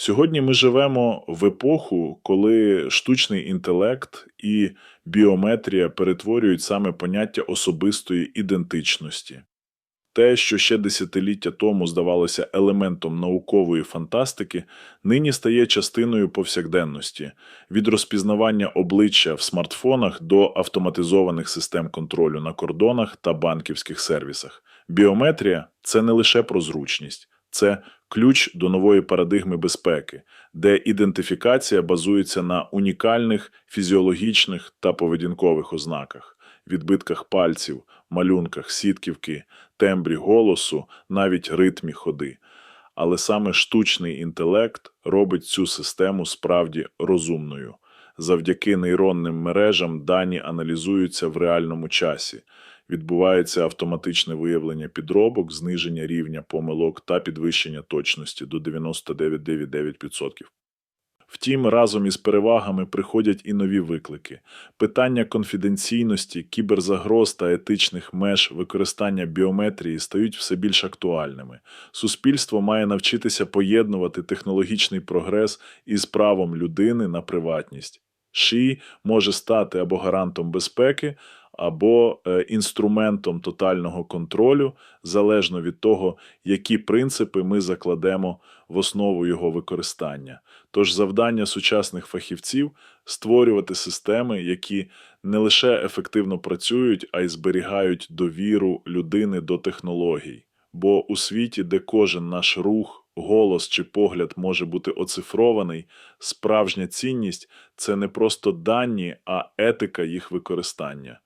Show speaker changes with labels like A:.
A: Сьогодні ми живемо в епоху, коли штучний інтелект і біометрія перетворюють саме поняття особистої ідентичності. Те, що ще десятиліття тому здавалося елементом наукової фантастики, нині стає частиною повсякденності від розпізнавання обличчя в смартфонах до автоматизованих систем контролю на кордонах та банківських сервісах. Біометрія це не лише про зручність, це ключ до нової парадигми безпеки, де ідентифікація базується на унікальних фізіологічних та поведінкових ознаках, відбитках пальців, малюнках, сітківки, тембрі голосу, навіть ритмі ходи. Але саме штучний інтелект робить цю систему справді розумною. Завдяки нейронним мережам дані аналізуються в реальному часі. Відбувається автоматичне виявлення підробок, зниження рівня помилок та підвищення точності до 99,99%. Втім, разом із перевагами приходять і нові виклики. Питання конфіденційності, кіберзагроз та етичних меж використання біометрії стають все більш актуальними. Суспільство має навчитися поєднувати технологічний прогрес із правом людини на приватність. ШІ може стати або гарантом безпеки, або е, інструментом тотального контролю, залежно від того, які принципи ми закладемо в основу його використання. Тож завдання сучасних фахівців створювати системи, які не лише ефективно працюють, а й зберігають довіру людини до технологій. Бо у світі, де кожен наш рух, голос чи погляд може бути оцифрований, справжня цінність це не просто дані, а етика їх використання.